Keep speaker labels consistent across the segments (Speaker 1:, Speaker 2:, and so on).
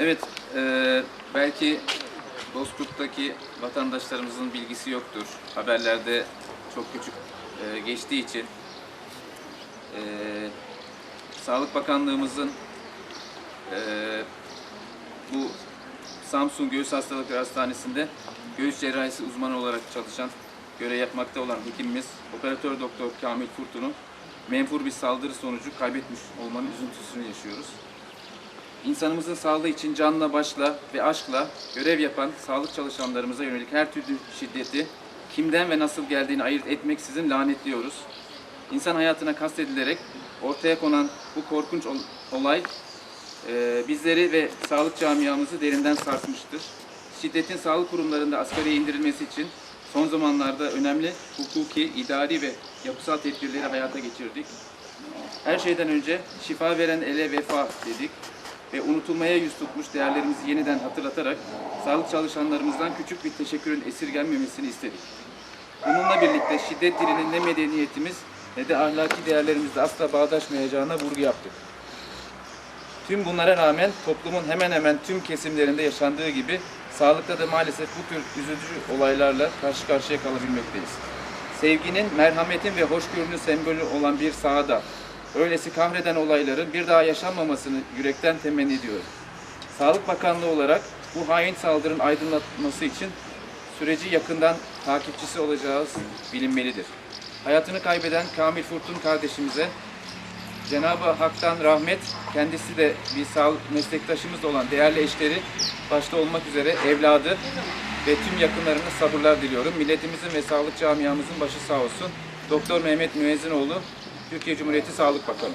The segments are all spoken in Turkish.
Speaker 1: Evet, e, belki Bozkurt'taki vatandaşlarımızın bilgisi yoktur. Haberlerde çok küçük e, geçtiği için e, Sağlık Bakanlığımızın e, bu Samsun Göğüs Hastalıkları Hastanesi'nde göğüs cerrahisi uzmanı olarak çalışan, görev yapmakta olan hekimimiz Operatör Doktor Kamil Furtun'u menfur bir saldırı sonucu kaybetmiş olmanın üzüntüsünü yaşıyoruz. İnsanımızın sağlığı için canla başla ve aşkla görev yapan sağlık çalışanlarımıza yönelik her türlü şiddeti kimden ve nasıl geldiğini ayırt etmeksizin lanetliyoruz. İnsan hayatına kastedilerek ortaya konan bu korkunç ol- olay e, bizleri ve sağlık camiamızı derinden sarsmıştır. Şiddetin sağlık kurumlarında asgariye indirilmesi için son zamanlarda önemli hukuki, idari ve yapısal tedbirleri hayata geçirdik. Her şeyden önce şifa veren ele vefa dedik ve unutulmaya yüz tutmuş değerlerimizi yeniden hatırlatarak sağlık çalışanlarımızdan küçük bir teşekkürün esirgenmemesini istedik. Bununla birlikte şiddet dilinin ne medeniyetimiz ne de ahlaki değerlerimizle asla bağdaşmayacağına vurgu yaptık. Tüm bunlara rağmen toplumun hemen hemen tüm kesimlerinde yaşandığı gibi sağlıkta da maalesef bu tür üzücü olaylarla karşı karşıya kalabilmekteyiz. Sevginin, merhametin ve hoşgörünün sembolü olan bir sahada öylesi kahreden olayların bir daha yaşanmamasını yürekten temenni ediyorum. Sağlık Bakanlığı olarak bu hain saldırının aydınlatması için süreci yakından takipçisi olacağız bilinmelidir. Hayatını kaybeden Kamil Furtun kardeşimize Cenab-ı Hak'tan rahmet, kendisi de bir sağlık meslektaşımız olan değerli eşleri başta olmak üzere evladı ve tüm yakınlarına sabırlar diliyorum. Milletimizin ve sağlık camiamızın başı sağ olsun. Doktor Mehmet Müezzinoğlu, Türkiye Cumhuriyeti Sağlık Bakanı.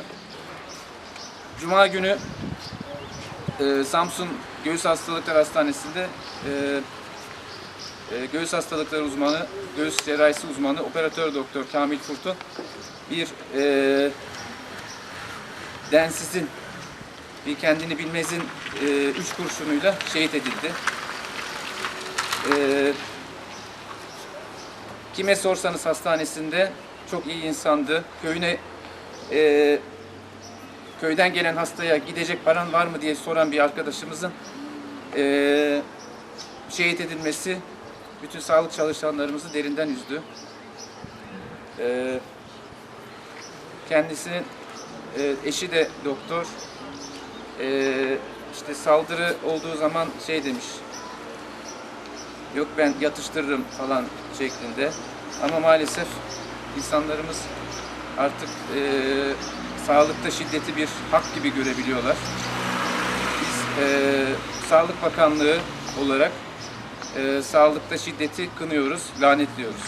Speaker 1: Cuma günü e, Samsun Göğüs Hastalıkları Hastanesi'nde e, e, göğüs hastalıkları uzmanı, göğüs cerrahisi uzmanı, operatör doktor Kamil Furtun bir e, densizin, bir kendini bilmezin e, üç kurşunuyla şehit edildi. E, kime sorsanız hastanesinde çok iyi insandı. Köyüne e, köyden gelen hastaya gidecek paran var mı diye soran bir arkadaşımızın e, şehit edilmesi bütün sağlık çalışanlarımızı derinden üzdü. E, kendisinin e, eşi de doktor. E, işte saldırı olduğu zaman şey demiş. Yok ben yatıştırırım falan şeklinde. Ama maalesef insanlarımız artık e, sağlıkta şiddeti bir hak gibi görebiliyorlar. Biz e, Sağlık Bakanlığı olarak e, sağlıkta şiddeti kınıyoruz, lanetliyoruz.